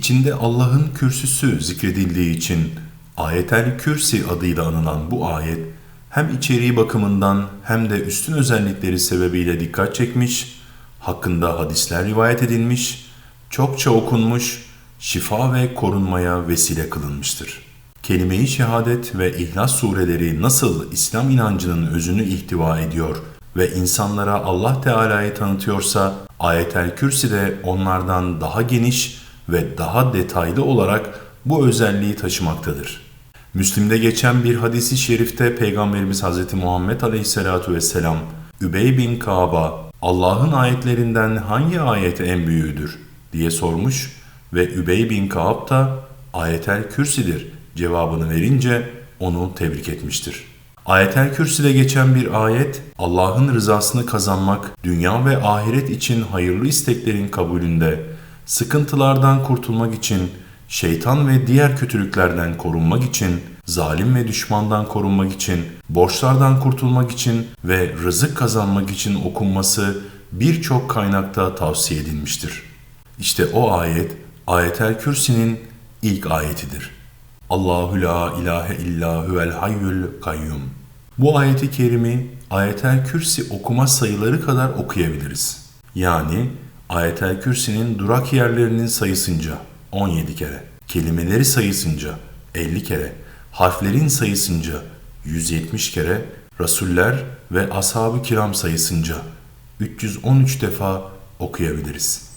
İçinde Allah'ın kürsüsü zikredildiği için Ayetel Kürsi adıyla anılan bu ayet hem içeriği bakımından hem de üstün özellikleri sebebiyle dikkat çekmiş, hakkında hadisler rivayet edilmiş, çokça okunmuş, şifa ve korunmaya vesile kılınmıştır. Kelime-i şehadet ve İhlas sureleri nasıl İslam inancının özünü ihtiva ediyor ve insanlara Allah Teala'yı tanıtıyorsa Ayetel Kürsi de onlardan daha geniş ve daha detaylı olarak bu özelliği taşımaktadır. Müslim'de geçen bir hadisi şerifte Peygamberimiz Hz. Muhammed Aleyhisselatu Vesselam Übey bin Kaab'a Allah'ın ayetlerinden hangi ayet en büyüğüdür diye sormuş ve Übey bin Kaab da ayetel kürsidir cevabını verince onu tebrik etmiştir. Ayetel Kürsi'de geçen bir ayet, Allah'ın rızasını kazanmak, dünya ve ahiret için hayırlı isteklerin kabulünde, sıkıntılardan kurtulmak için, şeytan ve diğer kötülüklerden korunmak için, zalim ve düşmandan korunmak için, borçlardan kurtulmak için ve rızık kazanmak için okunması birçok kaynakta tavsiye edilmiştir. İşte o ayet, Ayetel Kürsi'nin ilk ayetidir. Allahu la ilahe illa huvel hayyul kayyum. Bu ayeti kerimi Ayetel Kürsi okuma sayıları kadar okuyabiliriz. Yani Ayetel Kürsi'nin durak yerlerinin sayısınca 17 kere, kelimeleri sayısınca 50 kere, harflerin sayısınca 170 kere, rasuller ve ashab-ı kiram sayısınca 313 defa okuyabiliriz.